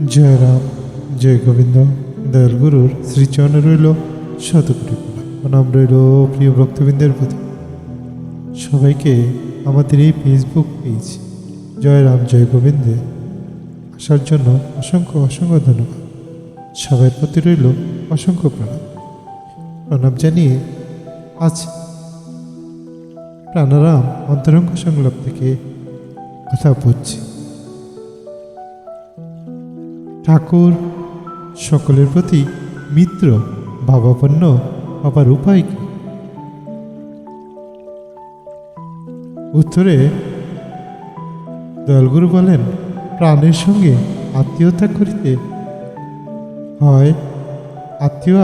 জয় রাম জয় গোবিন্দ দয়াল গুরুর শ্রীচরণে রইল শতকোটি প্রণাম। রইল প্রিয় ভক্তবৃন্দের প্রতি। সবাইকে আমাদের এই ফেসবুক পেজ জয় রাম জয় গোবিন্দে আসার জন্য অসংখ্য অসংখ্য ধন্যবাদ। সবার প্রতি রইল অসংখ্য প্রণাম। প্রণাম জানিয়ে আজ প্রাণারাম অন্তরঙ্গ সংলাপ থেকে কথা বলছি। ঠাকুর, সকলের প্রতি মিত্র, ভাবাপন্ন হবার উপায় কি? উত্তরে, দয়ালগুরু বলেন, প্রাণের সঙ্গে আত্মীয়তা করিতে হয়। আত্মীয়